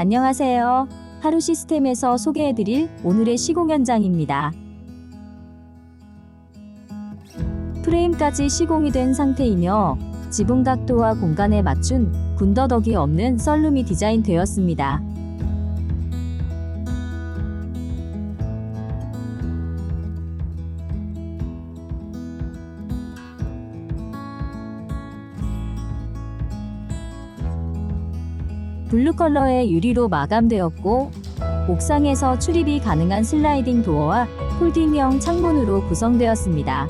안녕하세요. 하루 시스템에서 소개해드릴 오늘의 시공 현장입니다. 프레임까지 시공이 된 상태이며 지붕 각도와 공간에 맞춘 군더더기 없는 썰룸이 디자인되었습니다. 블루 컬러의 유리로 마감되었고 옥상에서 출입이 가능한 슬라이딩 도어와 홀딩형 창문으로 구성되었습니다.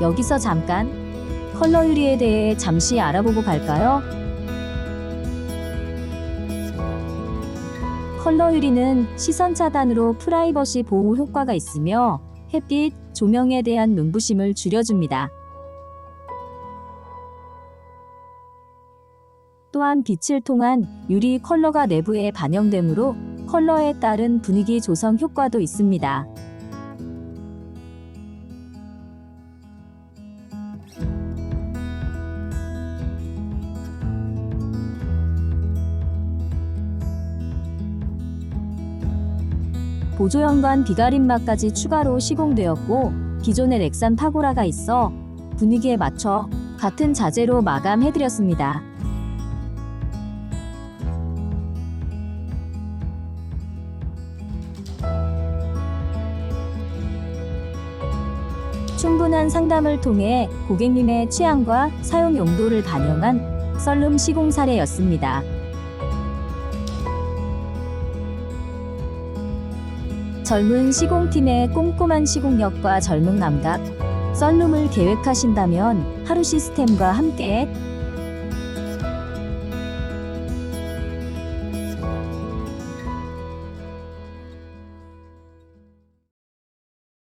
여기서 잠깐 컬러 유리에 대해 잠시 알아보고 갈까요? 컬러 유리는 시선 차단으로 프라이버시 보호 효과가 있으며 햇빛, 조명에 대한 눈부심을 줄여줍니다. 또한 빛을 통한 유리 컬러가 내부에 반영되므로 컬러에 따른 분위기 조성 효과도 있습니다. 보조연관 비가림막까지 추가로 시공되었고 기존의 렉산 파고라가 있어 분위기에 맞춰 같은 자재로 마감해드렸습니다. 충분한 상담을 통해 고객님의 취향과 사용 용도를 반영한 썰룸 시공 사례였습니다. 젊은 시공팀의 꼼꼼한 시공력과 젊은 감각, 썰룸을 계획하신다면 하루 시스템과 함께